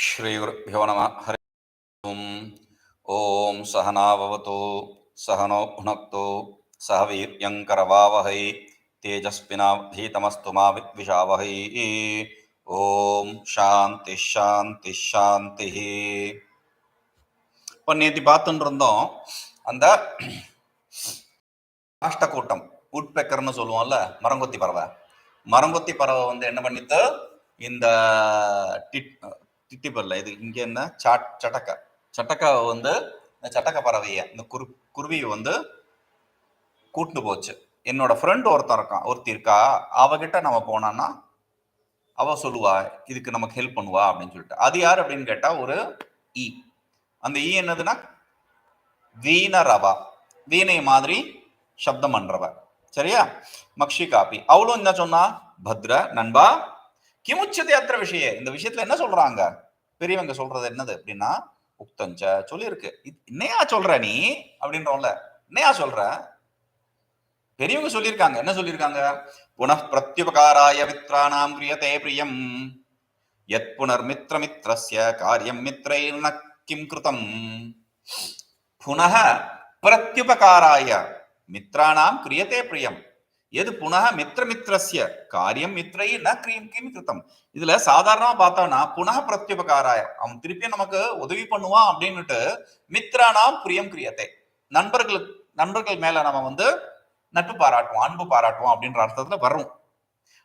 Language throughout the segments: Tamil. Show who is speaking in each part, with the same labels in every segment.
Speaker 1: ஸ்ரீகுருப்போ நம ஹரி ஓம் ஓம் சகனாவவத்து சகனோ புனக்து சக வீரியங்கரவாவகை தேஜஸ்வினாவதீதமஸ்து மா வித்விஷாவகை ஓம் சாந்தி ஷாந்தி ஷாந்தி இப்போ நேற்று பார்த்துட்டு இருந்தோம் அந்த காஷ்டக்கூட்டம் உட்பெக்கர்னு சொல்லுவோம்ல மரங்கொத்தி பறவை. மரங்கொத்தி பறவை வந்து என்ன பண்ணித்து இந்த டிட் திட்டிப்பல்ல இது இங்க என்ன? சாட் சட்டக்கா. சட்டக்காவை வந்து இந்த சட்டக்க பறவைய இந்த குரு குருவியை வந்து கூட்டிட்டு போச்சு. என்னோட ஃப்ரெண்ட் ஒருத்தன் இருக்கான் ஒருத்தி இருக்கா அவகிட்ட நம்ம போனான்னா அவ சொல்லுவா இதுக்கு நமக்கு ஹெல்ப் பண்ணுவா அப்படின்னு சொல்லிட்டு. அது யார் அப்படின்னு கேட்டா ஒரு ஈ. அந்த ஈ என்னதுன்னா வீண ரவா. வீணை மாதிரி சப்தம் பண்றவ. சரியா? மக்ஷி காப்பி அவளும் என்ன சொன்னா பத்ர நண்பா கிமுச்சது அத்திர விஷய இந்த விஷயத்துல என்ன சொல்றாங்க? பெரியவங்க சொல்றது என்னது அப்படின்னா உக்தஞ்ச சொல்லியிருக்கு. என்னையா சொல்ற நீ? அப்படின்றோம்ல. என்னையா சொல்ற? பெரியவங்க சொல்லியிருக்காங்க. என்ன சொல்லியிருக்காங்க? புனః பிரத்யுபகாராய மித்ராணாம் கிரியதே பிரியம். எத் புனர் மித்ர மித்ரஸ்ய காரியம் மித்ரை கிம் கிருதம். புனः பிரத்யுபகாராய மித்ராணாம் கிரியதே பிரியம். எது புனக மித்ர மித்ரஸ்ய? காரியம் மித்ரை ந கிரீம் கிம் கிருத்தம். இதுல சாதாரணமா பார்த்தோம்னா புனக பிரத்யுபகாராய. அவன் திருப்பியும் நமக்கு உதவி பண்ணுவான் அப்படின்னுட்டு மித்ரானாம் பிரியம் கிரியத்தை. நண்பர்களுக்கு நண்பர்கள் மேல நம்ம வந்து நட்பு பாராட்டுவோம் அன்பு பாராட்டுவோம் அப்படின்ற அர்த்தத்துல வரும்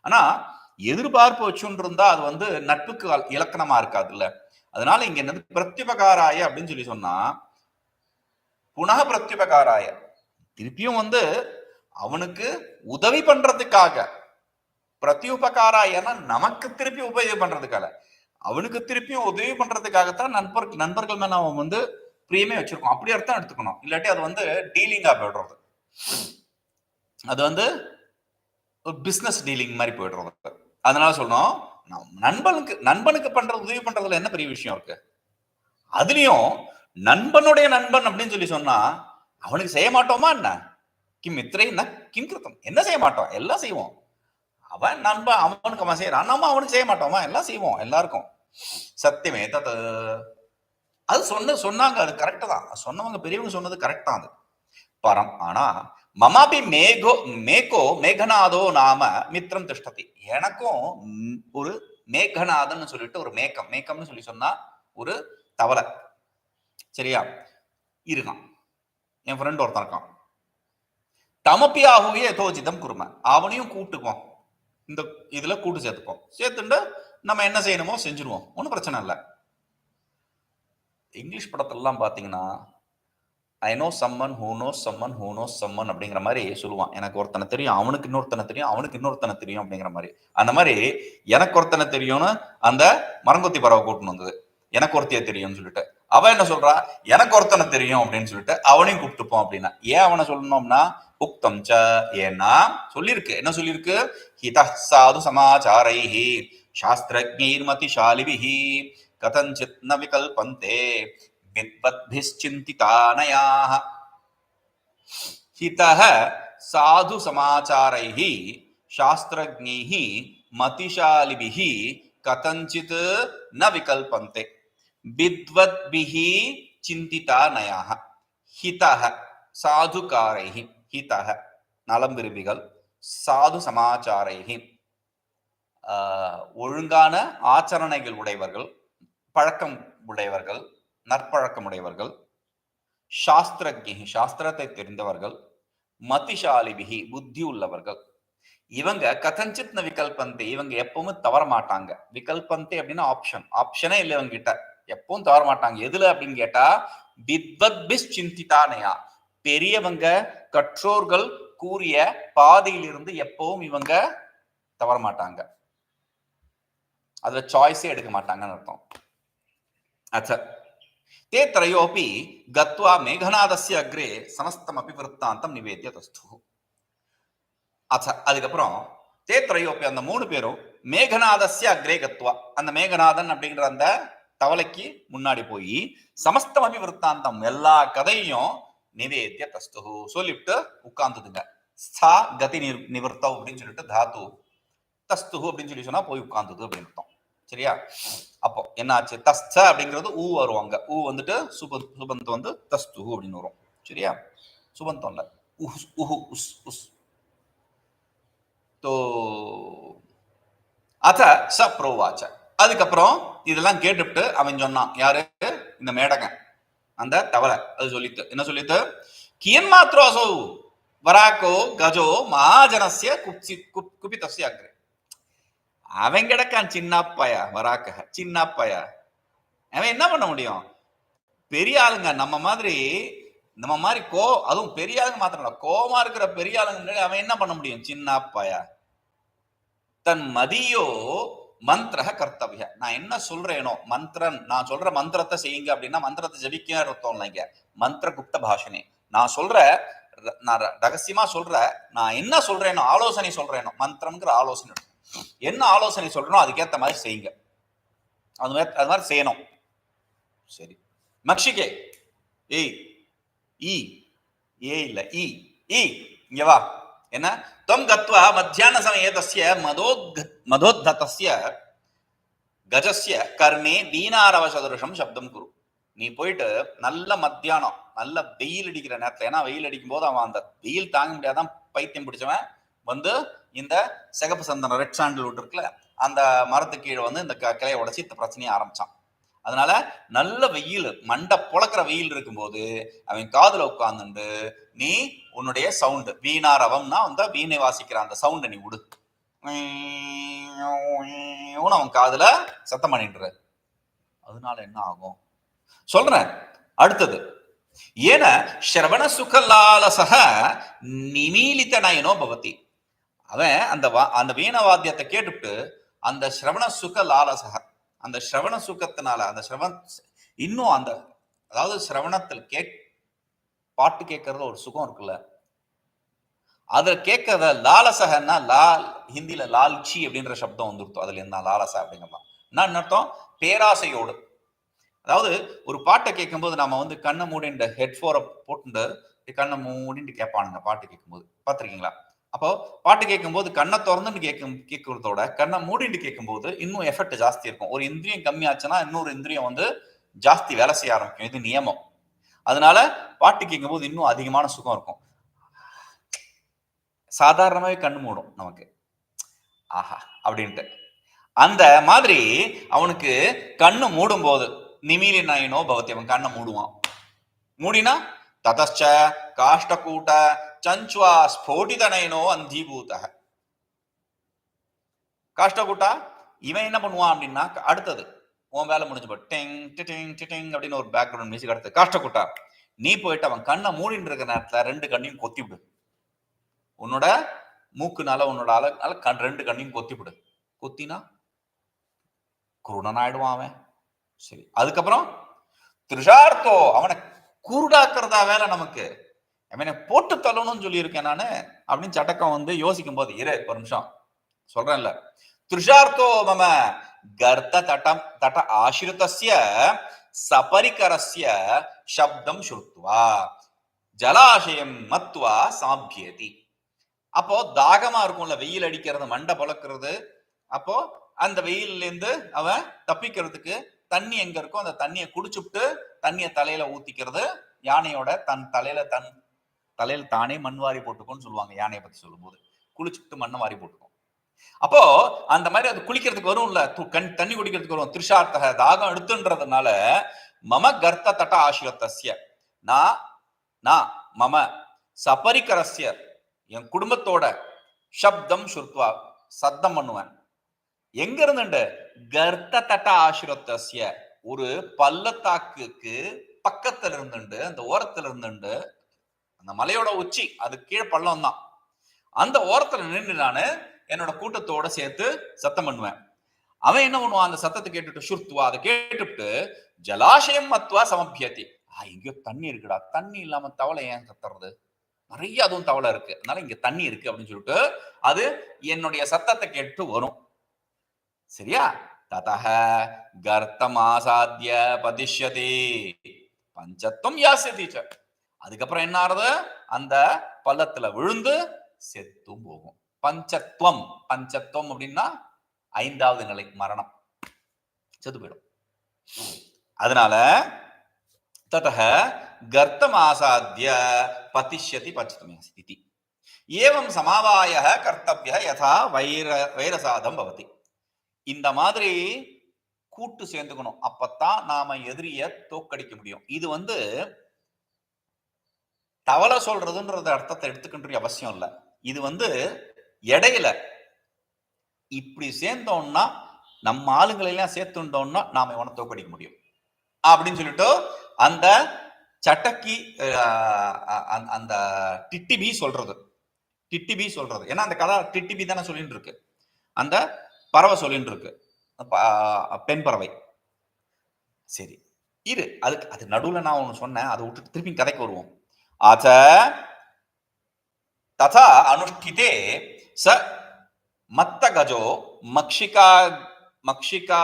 Speaker 1: ஆனா எதிர்பார்ப்பு வச்சுன்னு இருந்தா அது வந்து நட்புக்கு இலக்கணமா இலக்கணமா இருக்காதுல்ல. அதனால இங்க என்னது? பிரத்யுபகாராய அப்படின்னு சொல்லி சொன்னா புனக பிரத்யுபகாராய. திருப்பியும் வந்து அவனுக்கு உதவி பண்றதுக்காக பிரத்யுபகாராயனா நமக்கு திருப்பி உதவி பண்றதுக்காக அவனுக்கு திருப்பியும் உதவி பண்றதுக்காகத்தான் நண்பர் நண்பர்கள் மேல அவன் வந்து பிரியமே வச்சிருக்கோம். அப்படி அர்த்தம் எடுத்துக்கணும். இல்லாட்டி அது வந்து டீலிங்கா போயிடுறது. அது வந்து ஒரு பிசினஸ் டீலிங் மாதிரி போயிடுறது. அதனால சொல்லணும் நண்பனுக்கு நண்பனுக்கு பண்ற உதவி பண்றதுல என்ன பெரிய விஷயம் இருக்கு? அதுலயும் நண்பனுடைய நண்பன் அப்படின்னு சொல்லி சொன்னா அவனுக்கு செய்ய மாட்டோமா என்ன? கிம் இத்திரைன்னா என்ன கிம் கிருத்தம். என்ன செய்ய மாட்டோம்? எல்லாம் செய்வோம். அவன் நண்பன் அவனுக்கு அவன் செய்யறான். நம்ம அவனுக்கு செய்ய மாட்டோமா? எல்லாம் செய்வோம் எல்லாருக்கும். சத்தியமே தத்து அது சொன்ன சொன்னாங்க அது கரெக்ட் தான். சொன்னவங்க பெரியவங்க சொன்னது கரெக்ட் தான் அது. பரம் ஆனா மமாபி மேகோ மேகோ மேகநாதோ நாம மித்திரம் திஷ்டதி. எனக்கும் ஒரு மேகநாதன்னு சொல்லிட்டு ஒரு மேக்கம் மேக்கம்னு சொல்லி சொன்னா ஒரு தவளை. சரியா? இருக்கான். என் ஃப்ரெண்ட் ஒருத்தன் இருக்கான். தமப்பி ஆகுவே யதோஜிதம் குரும. அவனையும் கூட்டுக்குவோம். இந்த இதுல கூட்டு சேர்த்துப்போம் சேர்த்துட்டு நம்ம என்ன செய்யணுமோ செஞ்சுருவோம். ஒன்றும் பிரச்சனை இல்லை. இங்கிலீஷ் படத்திலலாம் பார்த்தீங்கன்னா I know someone who know someone who know someone அப்படிங்கிற மாதிரி சொல்லுவான். எனக்கு ஒருத்தனை தெரியும் அவனுக்கு இன்னொருத்தனை தெரியும் அவனுக்கு இன்னொருத்தனை தெரியும் அப்படிங்கிற மாதிரி. அந்த மாதிரி எனக்கு ஒருத்தனை தெரியும்னு அந்த மரங்கொத்தி பறவை கூட்டின்னு வந்தது. எனக்கு ஒருத்திய தெரியும்னு சொல்லிட்டு. அவன் என்ன சொல்றா? எனக்கு ஒருத்தனை தெரியும் அப்படின்னு சொல்லிட்டு அவனையும் கூப்பிட்டுப்போம் அப்படின்னா. ஏன் அவனை சொல்லணும்னா உக்தம் ச ஏன்னா சொல்லியிருக்கு என்ன சொல்லியிருக்கு ஹித சாது சமாச்சாரைஹி சாஸ்திரஜைர்மதிஷாலிபிஹி கதஞ்சித் ந விகல்பந்தே विद्वद्भिश्चिन्तितानयाः हितः साधु समाचारैः शास्त्रज्ञैः मतिशालिभिः कथञ्चित् न विकल्पन्ते विद्वद्भिः चिन्तितानयाः हितः साधुकारैः हितः நலம் விரும்பிகள். சாது சமாச்சாரைஹி. ஆஹ், ஒழுங்கான ஆச்சரணைகள் உடையவர்கள் பழக்கம் உடையவர்கள் நற்பழக்கம் உடையவர்கள் சாஸ்திரஜி சாஸ்திரத்தை தெரிந்தவர்கள் மதிசாலிபிகி புத்தி உள்ளவர்கள். இவங்க கதஞ்சித் ந இவங்க எப்பவுமே தவற மாட்டாங்க. விகல்பந்தே அப்படின்னா ஆப்ஷன் ஆப்ஷனே இல்லை இவங்க கிட்ட எப்பவும் தவற மாட்டாங்க. எதுல அப்படின்னு கேட்டா வித்வத் பிஸ் சிந்திதானையா பெரியவங்க கற்றோர்கள் கூறிய பாதையிலிருந்து எப்பவும் இவங்க தவற மாட்டாங்க அதுல சாய்ஸே எடுக்க மாட்டாங்கன்னு அர்த்தம். அச்சா. தே திரையோபி கத்வா மேகநாதஸ்ய அக்ரே சமஸ்தம் அபி விற்த்தாந்தம் நிவேத்திய தஸ்து. அச்சா. அதுக்கப்புறம் தே திரையோபி அந்த மூணு பேரும் மேகநாதசிய அக்ரே கத்வா. அந்த மேகநாதன் அப்படிங்கிற அந்த தவளைக்கு முன்னாடி போய் சமஸ்தம் அபி விற்த்தாந்தம் எல்லா கதையும் நிவேத்திய தஸ்து சொல்லிவிட்டு உட்கார்ந்துதுங்க ஸ்தா கதி நிர் நிவர்த்தம் அப்படின்னு சொல்லிட்டு தாத்து. தஸ்து அப்படின்னு சொல்லி சொன்னா போய் உட்கார்ந்தது அப்படின்னு அர்த்தம். சரியா? அப்போ என்னாச்சு தஸ்த அப்படிங்கிறது ஊ வருவாங்க. ஊ வந்துட்டு சுப சுபந்தம் வந்து தஸ்து அப்படின்னு வரும். சரியா? சுபந்தம் இல்லை உஹ் உஹு உஸ் உஸ். தோ அத ச ப்ரோவாச்ச. அதுக்கப்புறம் இதெல்லாம் கேட்டுவிட்டு அவன் சொன்னான். யாரு? இந்த மேடகன். அந்த தவளை. அது சொல்லித்து என்ன சொல்லித்து கியன் மாத்ரோசோ வராக்கோ கஜோ மகாஜனசிய குப்சி குப் குப்பி அக்ரே. அவன் கிடக்கான் சின்னப்பையா வராக்க சின்னப்பையா. அவன் என்ன பண்ண முடியும்? பெரிய ஆளுங்க நம்ம மாதிரி நம்ம மாதிரி கோ அதுவும் பெரிய ஆளுங்க மாத்திரம் கோமா இருக்கிற பெரிய ஆளுங்க முன்னாடி அவன் என்ன பண்ண முடியும்? சின்னப்பையா. தன் மதியோ மந்திரக கர்த்தவிய. நான் என்ன சொல்றேனோ மந்திரன் நான் சொல்ற மந்திரத்தை செய்யுங்க அப்படின்னா மந்திரத்தை ஜபிக்க அர்த்தம் இல்லைங்க மந்திர குப்த பாஷனே. நான் சொல்ற நான் ர- ரகசியமா சொல்ற நான் என்ன சொல்றேனோ ஆலோசனை சொல்றேனோ மந்திரம்ங்கிற ஆலோசனை என்ன ஆலோசனை சொல்றனோ அதுக்கேற்ற மாதிரி செய்யுங்க. அது மாதிரி அது மாதிரி செய்யணும். சரி. மக்ஷிகே. ஏய் ஈ. ஏ இல்ல ஈ. ஈ. இங்க வா. என்ன? தொம் கத்வா மத்தியான சமய தசிய மதோத் மதோத்தஸ்ய கஜஸ்ய கர்ணே வீணாரவ சதுரஷம் சப்தம் குரு நீ போயிட்டு நல்ல மத்தியானம் நல்ல வெயில் அடிக்கிற நேரத்துல ஏன்னா வெயில் அடிக்கும் போது அவன் அந்த வெயில் தாங்க முடியாதான் பைத்தியம் பிடிச்சவன் வந்து இந்த சிகப்பு சந்தனம் ரெட் சாண்டில் இருக்குல்ல அந்த மரத்து கீழே வந்து இந்த க- உடச்சி இந்த பிரச்சனையை ஆரம்பிச்சான். அதனால நல்ல வெயில் மண்டை புழக்கிற வெயில் இருக்கும்போது அவன் காதுல உட்கார்ந்துண்டு நீ உன்னுடைய சவுண்டு வீணாரவம்னா வந்து வீணை வாசிக்கிற அந்த சவுண்டை நீ விடு. அவன் காதுல சத்தம் பண்ணிடுற அதனால என்ன ஆகும்? சொல்றேன். அடுத்தது. ஏன ஸ்ரவண சுகலாலசக நிமீலித நயனோ பவதி. அவன் அந்த வா- அந்த வீண வாத்தியத்தை கேட்டுவிட்டு அந்த ஸ்ரவண சுக லாலசக அந்த ஸ்ரவண சுக்கத்தினால அந்த ஸ்ரவண இன்னும் அந்த அதாவது சிரவணத்தில் கேக் பாட்டு கேட்கறதுல ஒரு சுகம் இருக்குல்ல? அதில் கேட்கறத லாலசகன்னா லால் ஹிந்தியில லால்ச்சி அப்படின்ற சப்தம் வந்துருத்தோம். அதுல இருந்தா லாலசா அப்படிங்கலாம் என்ன அர்த்தம்? பேராசையோடு. அதாவது ஒரு பாட்டை கேட்கும்போது நம்ம வந்து கண்ணை மூடின்ற ஹெட்ஃபோரை போட்டுண்டு கண்ணை மூடிட்டு கேட்பானுங்க பாட்டு கேட்கும்போது. பார்த்துருக்கீங்களா? அப்போ பாட்டு கேட்கும்போது கண்ணை திறந்துன்னு கேட்கும் கேட்கறதோட கண்ணை மூடிட்டு கேட்கும்போது இன்னும் எஃபெக்ட் ஜாஸ்தி இருக்கும். ஒரு இந்திரியம் கம்மியாச்சுன்னா இன்னொரு இந்திரியம் வந்து ஜாஸ்தி வேலை செய்ய ஆரம்பிக்கும். இது நியமம். அதனால பாட்டு கேட்கும்போது இன்னும் அதிகமான சுகம் இருக்கும். சாதாரணமாவே கண் மூடும் நமக்கு. ஆஹா அப்படின்ட்டு. அந்த மாதிரி அவனுக்கு கண்ணு மூடும் போது நிமிலி நாயினோ பவத்தி அவன் கண்ணை மூடுவான். மூடினா ததச்ச காஷ்ட கூட்ட ஸ்போட்டித நயனோ அந்தீபூத காஷ்டகுட்டா இவன் என்ன பண்ணுவான் அப்படின்னா அடுத்தது உன் வேலை முடிஞ்சு போ டிங் டிட்டிங் டிங் அப்படின்னு ஒரு பேக்ரவுண்ட் மியூசிக் அடுத்தது காஷ்டகுட்டா நீ போயிட்டு அவன் கண்ணை மூடிட்டு இருக்கிற நேரத்தில் ரெண்டு கண்ணையும் கொத்தி விடு உன்னோட மூக்குனால உன்னோட அழகால கண் ரெண்டு கண்ணையும் கொத்தி விடு கொத்தினா குருடன் ஆயிடுவான் அவன். சரி அதுக்கப்புறம் திருஷார்த்தோ அவனை குருடாக்குறதா வேலை நமக்கு. அவனை போட்டு தள்ளணும்னு சொல்லியிருக்கேன் நானு அப்படின்னு சட்டக்கம் வந்து யோசிக்கும் போது இரு ஒரு நிமிஷம். சொல்றேன்ல. துஷார்த்தோ மம கர்த்த தட்டம் தட்ட ஆசிரிதஸ்ய சபரிகரஸ்ய சப்தம் சுருத்துவா ஜலாசயம் மத்துவா சாம்பியதி அப்போ தாகமா இருக்கும்ல வெயில் அடிக்கிறது மண்டை பழக்கிறது. அப்போ அந்த வெயில்ல இருந்து அவன் தப்பிக்கிறதுக்கு தண்ணி எங்க இருக்கோ அந்த தண்ணியை குடிச்சுட்டு தண்ணியை தலையில ஊத்திக்கிறது. யானையோட தன் தலையில தன் தலையில் தானே மண் வாரி போட்டுக்கோன்னு சொல்லுவாங்க யானையை பத்தி சொல்லும்போது. குளிச்சுட்டு மண்ணை வாரி போட்டுக்கும். அப்போ அந்த மாதிரி அது குளிக்கிறதுக்கு வரும்ல இல்ல கண் தண்ணி குடிக்கிறதுக்கு வரும். திருஷார்த்தக தாகம் எடுத்துன்றதுனால மம கர்த்த தட்ட ஆசிரத்தஸ்ய. நான் நான் மம சபரிகரஸ்ய என் குடும்பத்தோட சப்தம் சுருத்வா சத்தம் பண்ணுவேன். எங்க இருந்துண்டு கர்த்த தட்ட ஆசிரத்தஸ்ய. ஒரு பள்ளத்தாக்குக்கு பக்கத்துல இருந்துண்டு அந்த ஓரத்துல இருந்துண்டு அந்த மலையோட உச்சி அது கீழே பள்ளம் தான் அந்த ஓரத்துல நின்று நான் என்னோட கூட்டத்தோட சேர்த்து சத்தம் பண்ணுவேன். அவன் என்ன பண்ணுவான்? அந்த சத்தத்தை கேட்டுட்டு சுர்த்துவா அதை கேட்டுட்டு ஜலாசயம் மத்துவா சமபியத்தி ஆ எங்கேயோ தண்ணி இருக்குடா. தண்ணி இல்லாம தவளை ஏன் கத்துறது நிறைய அதுவும் தவளை இருக்கு. அதனால இங்க தண்ணி இருக்கு அப்படின்னு சொல்லிட்டு அது என்னுடைய சத்தத்தை கேட்டு வரும். சரியா? ததக கர்த்தம் ஆசாத்திய பதிஷ்யதி. பஞ்சத்துவம் யாசியதி ச. அதுக்கப்புறம் என்ன ஆறுது? அந்த பள்ளத்துல விழுந்து செத்தும் போகும். பஞ்சத்துவம். பஞ்சத்துவம் அப்படின்னா ஐந்தாவது நிலை மரணம். செத்து போயிடும். அதனால ததः கர்த்தம் ஆசாத்திய பதிஷ்யதி பச்சதமே ஸ்திதி ஏவம் சமாவாய கர்த்தவிய யதா வைர வைரசாதம் பவதி. இந்த மாதிரி கூட்டு சேர்ந்துக்கணும். அப்பத்தான் நாம எதிரிய தோக்கடிக்க முடியும். இது வந்து தவளை சொல்றதுன்றது அர்த்தத்தை எடுத்துக்கின்ற அவசியம் இல்லை. இது வந்து இடையில இப்படி சேர்ந்தோம்னா நம்ம ஆளுங்களை எல்லாம் சேர்த்துட்டோம்னா நாம இவனை தோக்கடிக்க முடியும். அப்படின்னு சொல்லிட்டு அந்த சட்டக்கி அந்த டிட்டி அந்த டிட்டிபி சொல்றது டிட்டிபி சொல்றது. ஏன்னா அந்த கதை டிட்டிபி தானே சொல்லிட்டு இருக்கு அந்த பறவை சொல்லிட்டு இருக்கு பெண் பறவை. சரி. இரு. அதுக்கு அது நடுவில் நான் ஒன்று சொன்னேன். அதை விட்டுட்டு திருப்பி கதைக்கு வருவோம். அத ததா அனுஷ்டிதே ச மத்த கஜோ மக்ஷிகா மக்ஷிகா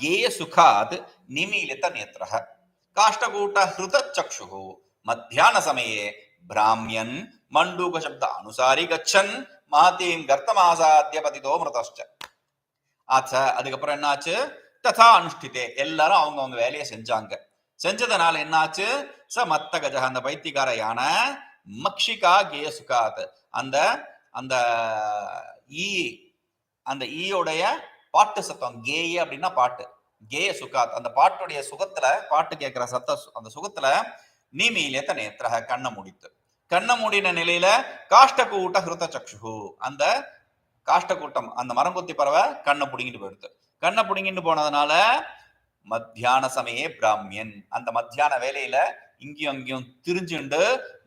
Speaker 1: கேய சுகாத் நிமீலித நேத்திரः காஷ்டகூட்ட ஹிருத சக்ஷுः மத்தியான சமயே பிராமியன் மண்டூக சப்த அனுசாரி கச்சன் மகதீம் கர்த்தமாசாத்திய பதிதோ மிருதஷ்ட ஆச்சா அதுக்கப்புறம் என்னாச்சு? ததா அனுஷ்டிதே எல்லாரும் அவங்கவுங்க வேலையை செஞ்சாங்க। செஞ்சதனால என்னாச்சு? ச மத்த கஜ அந்த பைத்தியக்கார யானை மக்ஷிகா கேசுகாத் அந்த அந்த ஈ அந்த ஈயோடைய பாட்டு சத்தம் கேய அப்படின்னா பாட்டு. கேய சுகாத் அந்த பாட்டுடைய சுகத்துல பாட்டு கேட்கிற சத்த அந்த சுகத்துல நீமியிலேத்த நேத்திரக கண்ணை முடித்து. கண்ணை மூடின நிலையில காஷ்டக்கூட்ட ஹிருத சக்ஷு அந்த காஷ்டக்கூட்டம் அந்த மரங்கொத்தி பறவை கண்ணை பிடுங்கிட்டு போயிடுது. கண்ணை பிடுங்கிட்டு போனதுனால மத்தியான சமயே பிராமியன். அந்த மத்தியான வேலையில இங்கேயும் அங்கேயும் திரிஞ்சுண்டு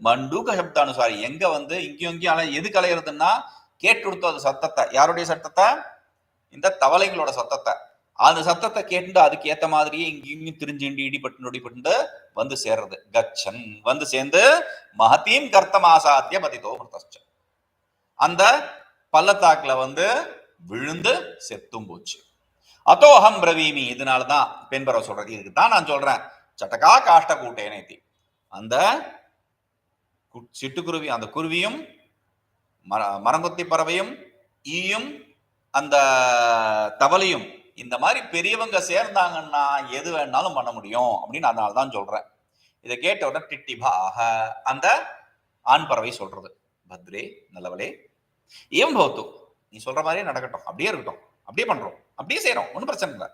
Speaker 1: மண்டூக சப்தானுசாரி. எங்க வந்து இங்கேயும் இங்கேயும் அலை எது கலையிறதுன்னா கேட்டு கொடுத்தது சத்தத்தை. யாருடைய சத்தத்தை? இந்த தவளைங்களோட சத்தத்தை. அந்த சத்தத்தை கேட்டு அதுக்கு ஏத்த மாதிரியே இங்கேயும் திரிஞ்சுண்டு இடிபட்டு நொடிபட்டு வந்து சேர்றது. கச்சன் வந்து சேர்ந்து மகத்தீம் கர்த்தமாசாத்திய பதிதோ மிருதச்ச அந்த பள்ளத்தாக்குல வந்து விழுந்து செத்தும் போச்சு. அத்தோஹம் பிரவீமி. இதனாலதான் பெண் பறவை சொல்றது. இதுக்கு தான் நான் சொல்றேன். சட்டக்கா காஷ்ட கூட்டேனேத்தி அந்த சிட்டுக்குருவி அந்த குருவியும் மர மரங்கொத்தி பறவையும் ஈயும் அந்த தவளையும் இந்த மாதிரி பெரியவங்க சேர்ந்தாங்கன்னா எது வேணாலும் பண்ண முடியும் அப்படின்னு அதனால தான் சொல்றேன். இதை கேட்ட உடனே டிட்டிபாக அந்த ஆண் பறவை சொல்றது. பத்ரே நல்லவளே. ஏன் போத்து? நீ சொல்ற மாதிரியே நடக்கட்டும். அப்படியே இருக்கட்டும். அப்படியே பண்றோம். அப்படியே செய்யறோம் ஒன்றும் பிரச்சனை இல்லை.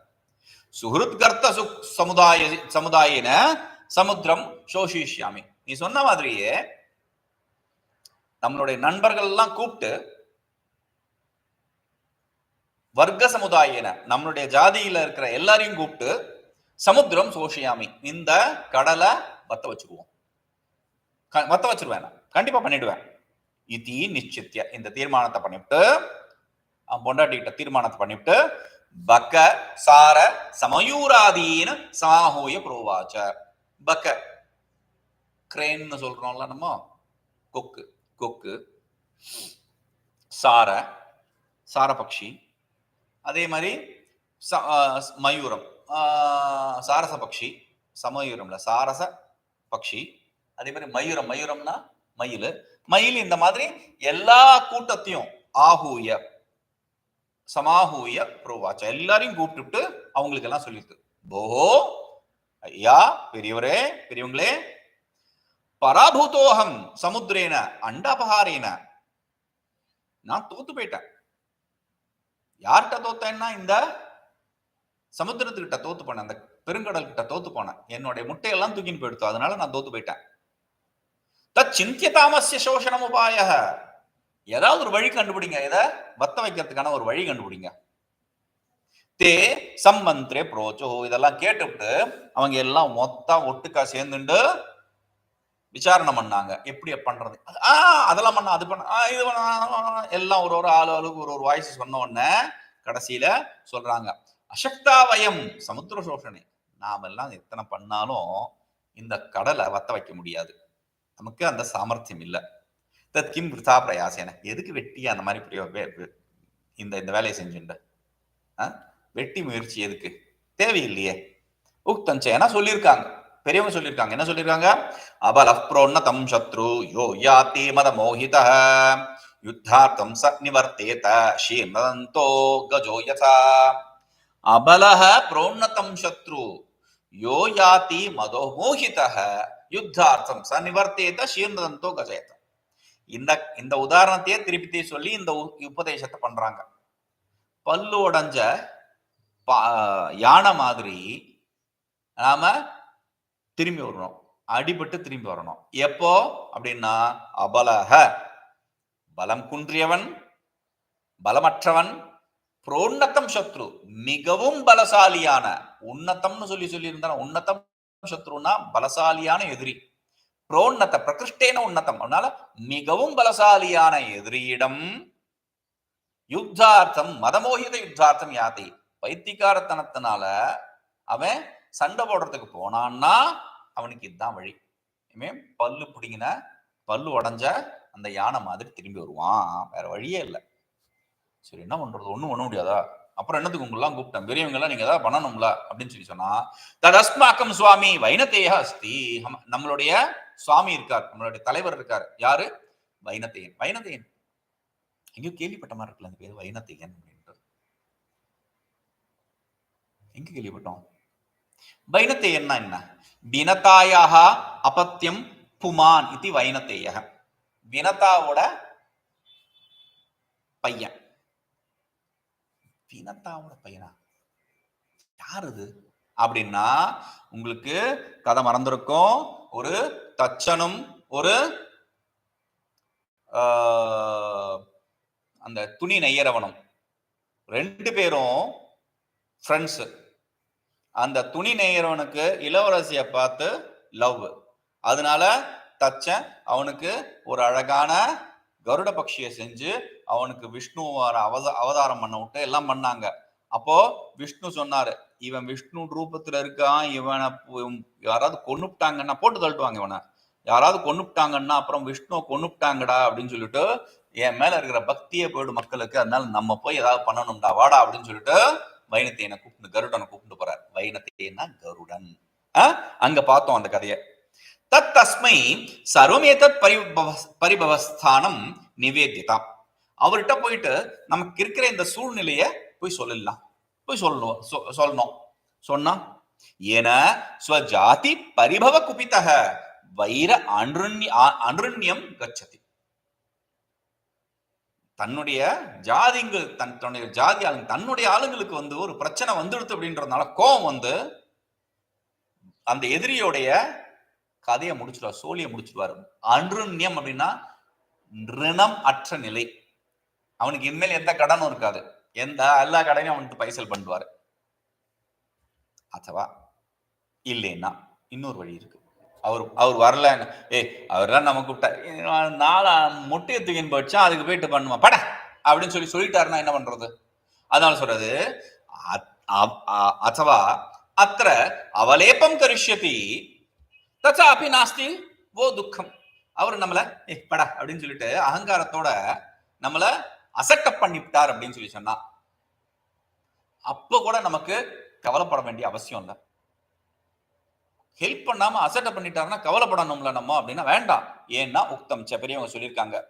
Speaker 1: சுஹൃத் கர்த்த சு சமுதாய சமுதாயின சமுத்திரம் சோஷிஷ்யாமி. நீ சொன்ன மாதிரியே நம்மளுடைய நண்பர்கள் எல்லாம் கூப்பிட்டு வர்க்க சமுதாயின நம்மளுடைய ஜாதியில இருக்கிற எல்லாரையும் கூப்பிட்டு சமுத்திரம் சோஷியாமி இந்த கடலை வத்த வச்சுக்குவோம். வத்த வச்சிருவேன் கண்டிப்பா பண்ணிடுவேன். இதி நிச்சித்ய இந்த தீர்மானத்தை பண்ணிட்டு அவன் பொண்டாட்டிகிட்ட தீர்மானத்தை பண்ணிவிட்டு பக்க சார சமயூராதீன சமாஹூய புரோவாச்ச. பக்க. கிரேன்னு சொல்றோம்ல நம்ம? கொக்கு. கொக்கு. சார. சாரபக்ஷி அதே மாதிரி ச- மயூரம். சாரச பக்ஷி. சமயூரம்ல சாரச பக்ஷி. அதே மாதிரி மயூரம். மயூரம்னா மயில். மயில் இந்த மாதிரி எல்லா கூட்டத்தையும் ஆகூய சமாஹூய புரோவாச்ச. எல்லாரையும் கூப்பிட்டு அவங்களுக்கு எல்லாம் சொல்லிட்டு போஹோ ஐயா பெரியவரே பெரியவங்களே பராபூதோகம் சமுத்திரேன அண்டபகாரேன. நான் தோத்து போயிட்டேன். யார்கிட்ட தோத்தேன்னா இந்த சமுத்திரத்துக்கிட்ட தோத்து போனேன். அந்த பெருங்கடல் கிட்ட தோத்து போனேன். என்னுடைய முட்டையெல்லாம் தூக்கின்னு போயிடுத்தோம் அதனால நான் தோத்து போயிட்டேன். தத் சிந்தியதாமசிய சோஷணம் உபாய ஏதாவது ஒரு வழி கண்டுபிடிங்க. இதை வத்த வைக்கிறதுக்கான ஒரு வழி கண்டுபிடிங்க. தே சம்மந்திரே புரோச்சோ. இதெல்லாம் கேட்டுவிட்டு அவங்க எல்லாம் மொத்தம் ஒட்டுக்கா சேர்ந்துண்டு விசாரணை பண்ணாங்க. எப்படி பண்றது? ஆ அதெல்லாம் பண்ண அது பண்ண ஆ, இது பண்ண எல்லாம் ஒரு ஒரு ஆளு ஆளுக்கு ஒரு ஒரு வாய்ஸ் சொன்ன உடனே கடைசியில சொல்றாங்க. அசக்தாவயம் சமுத்திர சோஷனை நாம எல்லாம் எத்தனை பண்ணாலும் இந்த கடலை வத்த வைக்க முடியாது. நமக்கு அந்த சாமர்த்தியம் இல்லை. தத் கிம் விருதா பிரயாசேன எதுக்கு வெட்டி அந்த மாதிரி பிரயோ- இந்த இந்த வேலையை செஞ்சுண்டு? ஆ? வெட்டி முயற்சி எதுக்கு? தேவையில்லையே. உக்தஞ்ச ஏன்னா சொல்லியிருக்காங்க. பெரியவங்க சொல்லியிருக்காங்க. என்ன சொல்லியிருக்காங்க? அபல புரோன்னதம் சத்ரு யோ யாத்தி மத மோஹித யுத்தார்த்தம் ச நிவர்த்தேத ஷீர்ணதந்தோ கஜோ யதா அபலஹ புரோன்னதம் சத்ரு யோ மதோ மோஹித யுத்தார்த்தம் ச நிவர்த்தேத சீர்ணதந்தோ கஜயத இந்த இந்த உதாரணத்தையே திருப்பி சொல்லி இந்த உபதேசத்தை பண்றாங்க. பல்லு உடைஞ்ச பா- யானை மாதிரி நாம திரும்பி வரணும். அடிபட்டு திரும்பி வரணும். எப்போ? அப்படின்னா அபலக. பலம் குன்றியவன் பலமற்றவன் புரோன்னத்தம் சத்ரு மிகவும் பலசாலியான உன்னதம்னு சொல்லி சொல்லி இருந்தா உன்னதம் சத்ருன்னா பலசாலியான எதிரி. புரோன்னத பிரகிருஷ்டேன உன்னதம். அதனால மிகவும் பலசாலியான எதிரியிடம் யுத்தார்த்தம் மதமோகித யுத்தார்த்தம் யாத்தி பைத்தியக்காரத்தனத்தினால அவன் சண்டை போடுறதுக்கு போனான்னா அவனுக்கு இதுதான் வழி. இனிமே பல்லு பிடிங்கின பல்லு உடஞ்ச அந்த யானை மாதிரி திரும்பி வருவான். வேற வழியே இல்லை. சரி என்ன பண்றது? ஒண்ணும் பண்ண முடியாதா? அப்புறம் என்னத்துக்கு உங்களெல்லாம் கூப்பிட்டேன்? பெரியவங்கெல்லாம் நீங்க ஏதாவது பண்ணணும்ல? அப்படின்னு சொல்லி சொன்னா ததஸ்மாக்கம் சுவாமி வைனத்தேய அஸ்தி. ஹம்- நம்மளுடைய சுவாமி இருக்கார் நம்மளுடைய தலைவர் இருக்கார். யாரு? வைனத்தையன் வைனத்தேயன் எங்கேயோ கேள்விப்பட்ட மாதிரி இருக்குல்ல அந்த பேர் வைனத்தையன் அப்படின்றது எங்க கேள்விப்பட்டோம்? வைனத்தையன்னா என்ன? வினதாயாக அபத்தியம் புமான் இது வைனத்தேய வினதாவோட பையன். வினதாவோட பையனா? யார் அது? அப்படின்னா உங்களுக்கு கதை மறந்திருக்கும். ஒரு தச்சனும் ஒரு அந்த துணி நெய்யறவனும். ரெண்டு பேரும் ஃப்ரெண்ட்ஸ் அந்த துணி நெய்யறவனுக்கு இளவரசியை பார்த்து லவ் அதனால தச்சன் அவனுக்கு ஒரு அழகான கருட பக்ஷியை செஞ்சு அவனுக்கு விஷ்ணு அவத அவதாரம் பண்ண விட்டு எல்லாம் பண்ணாங்க. அப்போ விஷ்ணு சொன்னாரு இவன் விஷ்ணு ரூபத்துல இருக்கான் இவனை யாராவது கொண்டுட்டாங்கன்னா போட்டு தள்ளுவாங்க இவனை. யாராவது கொண்டுட்டாங்கன்னா அப்புறம் விஷ்ணுவை கொன்னுப்டாங்கடா அப்படின்னு சொல்லிட்டு என் மேல இருக்கிற பக்தியே போயிடும் மக்களுக்கு. அதனால நம்ம போய் ஏதாவது பண்ணணும்டா வாடா அப்படின்னு சொல்லிட்டு வைனத்தையனை கூப்பிட்டு கருடனை கூப்பிட்டு போறார். வைனத்தையனா கருடன். ஆஹ் அங்க பார்த்தோம் அந்த கதையை. தத் தஸ்மை சர்வமேதத் பரிபவ பரிபவஸ்தானம் நிவேதிதாம் அவர்கிட்ட போயிட்டு நமக்கு இருக்கிற இந்த சூழ்நிலைய போய் சொல்லிடலாம். போய் சொல்லணும் சொ- சொல்லணும். சொன்னா ஏன ஸ்வஜாதி பரிபவ குபிதக வைர அனுருண்ய அனுருண்யம் கச்சதி. தன்னுடைய ஜாதிங்கள் தன் தன்னுடைய ஜாதி ஆளுங்க தன்னுடைய ஆளுங்களுக்கு வந்து ஒரு பிரச்சனை வந்துடுது அப்படின்றதுனால கோவம் வந்து அந்த எதிரியோடைய கதையை முடிச்சிடுவார் சோழியை முடிச்சிடுவார். அன்றுண்யம் அப்படின்னா ரிணம் அற்ற நிலை. அவனுக்கு இனிமேல் எந்த கடனும் இருக்காது. எந்த எல்லா கடனையும் அவனுக்கு பைசல் பண்ணுவார். அதுவா இல்லைன்னா இன்னொரு வழி இருக்கு. அவர் அவர் வரல. ஏய் அவர்லாம் நம்ம கூப்பிட்டார். நாளா முட்டையை தூக்கின்னு போச்சா அதுக்கு போயிட்டு பண்ணுமா? பட! அப்படின்னு சொல்லி சொல்லிட்டாருன்னா என்ன பண்றது? அதனால சொல்றது அத்- அ- அத்தவா அத்திர அவலேபம் கரிஷ்யதி தச்சாபி நாஸ்தி ஓ துக்கம். அவர் நம்மள ஏ படா! அப்படின்னு சொல்லிட்டு அகங்காரத்தோட நம்மள அசட்டப் பண்ணிவிட்டார் அப்படின்னு சொல்லி சொன்னா அப்ப கூட நமக்கு கவலைப்பட வேண்டிய அவசியம் இல்லை. ஹெல்ப் பண்ணாம அசட்ட பண்ணிட்டாருன்னா கவலைப்படணும்ல நம்ம அப்படின்னா வேண்டாம். ஏன்னா உக்தம் ச பெரியவங்க சொல்லியிருக்காங்க.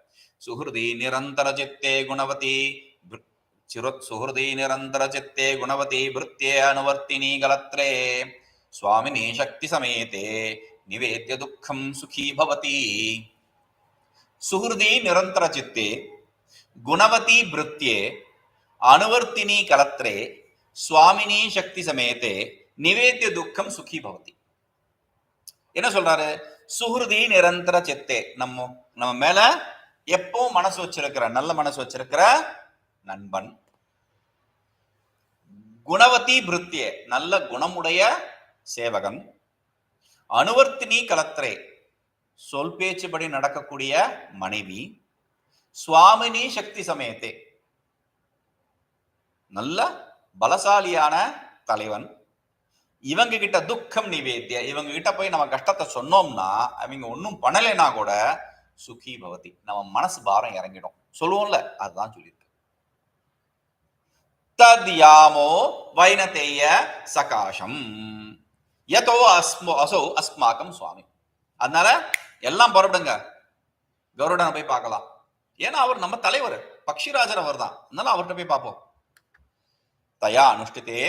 Speaker 1: சுஹൃதி நிரந்தர சித்தே குணவதி பிரு- நிரந்தர சித்தே குணவதி விருத்தே அனுவர்த்தினி கலத்ரே. சுவாமினி சக்தி சமேதே நிவேத்திய துக்கம் சுகி பவதி. சுஹൃதி நிரந்தர சித்தே குணவதி பிருத்தியே அனுவர்த்தினி கலத்ரே சுவாமினி சக்தி சமேத்தே நிவேத்திய துக்கம் சுகி பவதி. என்ன சொல்றாரு? சுஹൃதி நிரந்தர சித்தே. நம்ம நம்ம மேல எப்பவும் மனசு வச்சிருக்கிற நல்ல மனசு வச்சிருக்கிற நண்பன். குணவதி பிருத்தியே நல்ல குணமுடைய சேவகன். அனுவர்த்தினி கலத்திரே சொல் பேச்சுபடி நடக்கக்கூடிய மனைவி. சுவாமினி சக்தி சமயத்தே. நல்ல பலசாலியான தலைவன். இவங்க கிட்ட துக்கம் நிவேத்திய இவங்க கிட்ட போய் நம்ம கஷ்டத்தை சொன்னோம்னா அவங்க ஒன்றும் பண்ணலைன்னா கூட சுகி பவதி நம்ம மனசு பாரம் இறங்கிடும். சொல்லுவோம்ல அதுதான் சொல்லியிருக்கு. தத் யாமோ வைனதேய சகாசம் எதோ அஸ்மோ அசோ அஸ்மாக்கம் சுவாமி. அதனால எல்லாம் புறப்படுங்க. கருடனை போய் பார்க்கலாம். ஏன்னா அவர் நம்ம தலைவர் பக்ஷிராஜர் அவர் தான் அதனால அவர்கிட்ட போய் பார்ப்போம். தயா அனுஷ்டிதே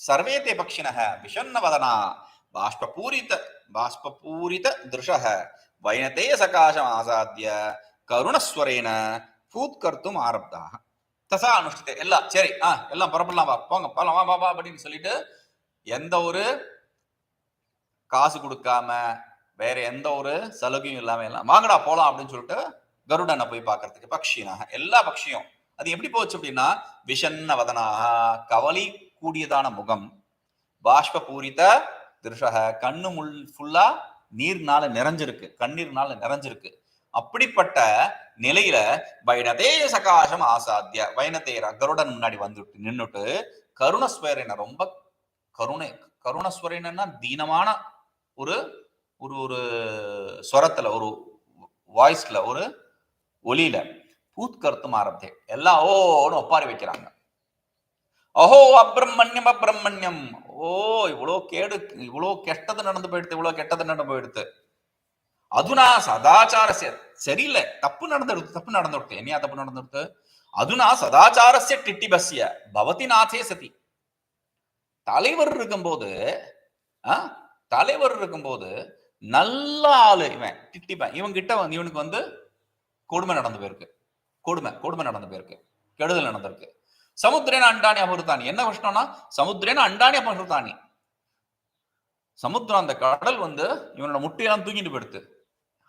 Speaker 1: சர்வேதே பக்ஷினக விஷன்னவதனா பாஷ்பூரித பாஷ்பூரித திருஷக வைனதே சகாசம் ஆசாத்திய கருணஸ்வரேன பூத்கர்த்தும் ஆரப்தாக தசா அனுஷ்டித்தே எல்லாம் சரி ஆ எல்லாம் புறப்படலாம் வா போங்க போலாம் வா வா வா அப்படின்னு சொல்லிட்டு எந்த ஒரு காசு கொடுக்காம வேற எந்த ஒரு சலுகையும் இல்லாம எல்லாம் வாங்கடா போலாம் அப்படின்னு சொல்லிட்டு கருடனை போய் பார்க்கறதுக்கு பக்ஷினாக எல்லா பக்ஷியும். அது எப்படி போச்சு அப்படின்னா விஷன்ன வதனாக கவலை கூடியதான முகம் பாஷ்ப பூரித திருஷக கண்ணு முள் ஃபுல்லா நீர்னால நிறைஞ்சிருக்கு கண்ணீர்னால நிறைஞ்சிருக்கு. அப்படிப்பட்ட நிலையில வைனதே சகாசம் ஆசாத்திய வைனதேர கருடன் முன்னாடி வந்துட்டு நின்றுட்டு கருணஸ்வரனை ரொம்ப கருணை கருணஸ்வரனா தீனமான ஒரு ஒரு ஒரு ஸ்வரத்துல ஒரு வாய்ஸ்ல ஒரு ஒலியில பூத்கருத்தும் ஆரம்பத்தே எல்லாம் ஓன்னு ஒப்பாரி வைக்கிறாங்க. அஹோ அப்ரமண்யம் அப்ரமண்யம். ஓ இவ்வளோ கேடு இவ்வளோ கெட்டது நடந்து போயிடுது இவ்வளோ கெட்டது நடந்து போயிடுது. அதுனா சதாச்சார சரியில்லை. தப்பு நடந்துடுத்து தப்பு நடந்துடுத்து என்னையா தப்பு நடந்துடுத்து அதுனா சதாச்சாரஸ்ய டிட்டிபஸ்ய பவதி நாதே சதி. தலைவர் இருக்கும்போது ஆ, தலைவர் இருக்கும்போது நல்ல ஆளு இவன் டிட்டிப்பன் இவன் கிட்ட வந்து இவனுக்கு வந்து கொடுமை நடந்து போயிருக்கு. கொடுமை கொடுமை நடந்து போயிருக்கு. கெடுதல் நடந்திருக்கு. சமுத்திரேன அண்டானி அபகிருத்தானி என்ன கஷ்டம்னா சமுத்திரேன அண்டானி அபகிருத்தானி சமுத்திரம் அந்த கடல் வந்து இவனோட முட்டையெல்லாம் தூங்கிட்டு போயிடுத்து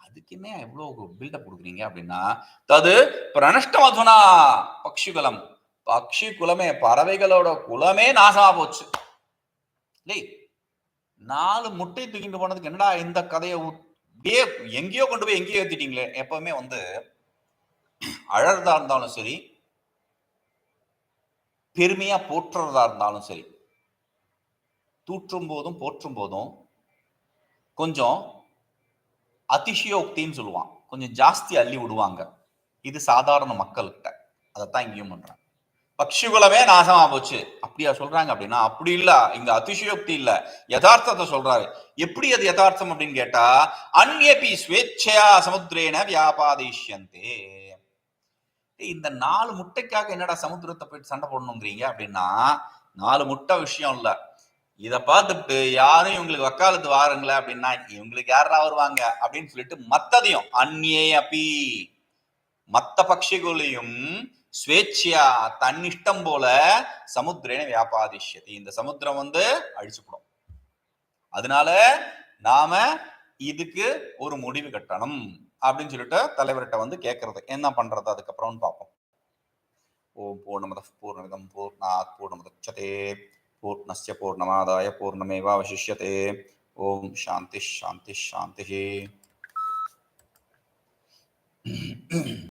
Speaker 1: அதுக்கு என்ன எவ்வளவு பில்டப் கொடுக்குறீங்க அப்படின்னா தது பிரணஷ்டம் அதுனா பக்ஷி குலம். பக்ஷி குலமே பறவைகளோட குலமே நாசமா போச்சு. இல்லை நாலு முட்டை தூக்கிட்டு போனதுக்கு என்னடா இந்த கதையை அப்படியே எங்கேயோ கொண்டு போய் எங்கேயோ ஏத்திட்டீங்களே. எப்பவுமே வந்து அழறதா இருந்தாலும் சரி பெருமையா போற்றுறதா இருந்தாலும் சரி தூற்றும் போதும் போற்றும் போதும் கொஞ்சம் அதிசயோக்தின்னு சொல்லுவான். கொஞ்சம் ஜாஸ்தி அள்ளி விடுவாங்க. இது சாதாரண மக்கள்கிட்ட. அதைத்தான் இங்கேயும் பண்றாங்க. பக்ஷிகுலமே நாசமா போச்சு. அப்படியா சொல்றாங்க அப்படின்னா அப்படி இல்ல. இங்க அதிசயோக்தி இல்ல. யதார்த்தத்தை சொல்றாரு. எப்படி அது யதார்த்தம் அப்படின்னு கேட்டா அந்நபி ஸ்வேச்சையா சமுத்திரேன வியாபாதிஷ்யந்தே. இந்த நாலு முட்டைக்காக என்னடா சமுத்திரத்தை போயிட்டு சண்டை போடணுங்கிறீங்க அப்படின்னா நாலு முட்டை விஷயம் இல்ல. இத பார்த்துட்டு யாரும் இவங்களுக்கு வக்காலத்து வாருங்களே அப்படின்னா இவங்களுக்கு யாரா வருவாங்க அப்படின்னு சொல்லிட்டு மத்ததையும் அந்நே அப்பி மத்த பட்சிகளையும் ஸ்வேச்சியா தன்னிஷ்டம் போல சமுத்திரேன வியாபாதிஷ்யதி. இந்த சமுத்திரம் வந்து அழிச்சுப்படும் அதனால நாம இதுக்கு ஒரு முடிவு கட்டணும் அப்படின்னு சொல்லிட்டு தலைவர்கிட்ட வந்து கேட்கறது என்ன பண்றது? அதுக்கப்புறம்னு பார்ப்போம். ஓம் பூர்ணமத பூர்ணமிதம் பூர்ணாத் பூர்ணமுதச்சதே. பூர்ணஸ்ய பூர்ணமாதாய பூர்ணமேவாவசிஷ்யதே. ஓம் சாந்தி சாந்தி சாந்தி